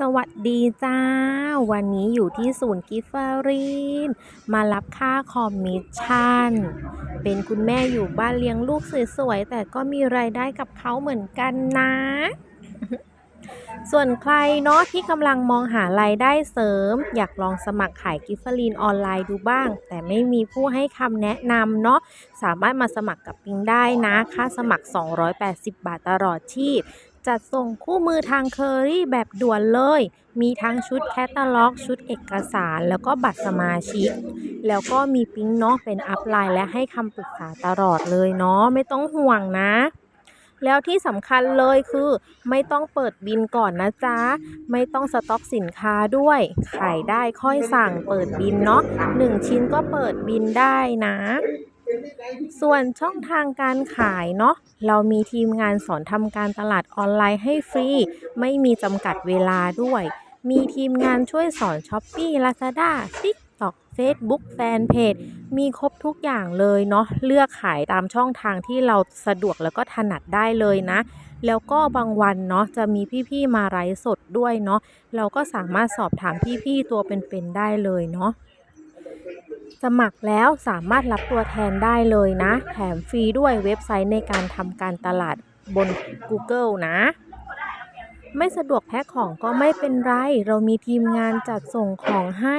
สวัสดีจ้า วันนี้อยู่ที่ศูนย์กิฟเฟอรีน มารับค่าคอมมิชชั่น เป็นคุณแม่อยู่บ้านเลี้ยงลูกสวยๆ แต่ก็มีรายได้กับเขาเหมือนกันนะ ส่วนใครเนาะที่กำลังมองหารายได้เสริม อยากลองสมัครขายกิฟเฟอรีนออนไลน์ดูบ้าง แต่ไม่มีผู้ให้คำแนะนำเนาะสามารถมาสมัครกับปิงได้นะ ค่าสมัคร 280 บาทตลอดชีพ จัดส่งคู่มือทางเคอรี่แบบด่วนเลย มีทั้งชุดแคตตาล็อก ชุดเอกสาร แล้วก็บัตรสมาชิก แล้วก็มีปิ๊งเนาะเป็นอัพไลน์และให้คำปรึกษาตลอดเลยเนาะไม่ต้องห่วงนะ แล้วที่สำคัญเลยคือ ไม่ต้องเปิดบินก่อนนะจ๊ะ ไม่ต้องสต็อกสินค้าด้วย ขายได้ค่อยสั่งเปิดบินเนาะหนึ่งชิ้นก็เปิดบินได้นะ ส่วนช่องทางการขายเนาะเรามีทีมงานสอนทำการตลาดออนไลน์ให้ฟรี ไม่มีจำกัดเวลาด้วย มีทีมงานช่วยสอน s h อ p e e Lazada TikTok Facebook Fanpage มีครบทุกอย่างเลยเนาะเลือกขายตามช่องทางที่เราสะดวกแล้วก็ถนัดได้เลยนะ แล้วก็บางวันเนาะจะมีพี่ๆมาไลฟ์สดด้วยเนาะเราก็สามารถสอบถามพี่ๆตัวเป็นๆได้เลยเนาะ สมัครแล้วสามารถรับตัวแทนได้เลยนะ แถมฟรีด้วยเว็บไซต์ในการทำการตลาดบน Google นะ ไม่สะดวกแพ็คของก็ไม่เป็นไร เรามีทีมงานจัดส่งของให้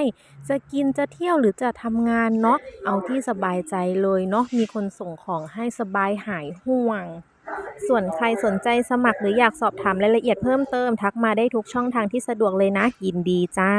จะกินจะเที่ยวหรือจะทำงานเนาะเอาที่สบายใจเลยเนาะมีคนส่งของให้สบายหายห่วง ส่วนใครสนใจสมัครหรืออยากสอบถามรายละเอียดเพิ่มเติม ทักมาได้ทุกช่องทางที่สะดวกเลยนะยินดีจ้า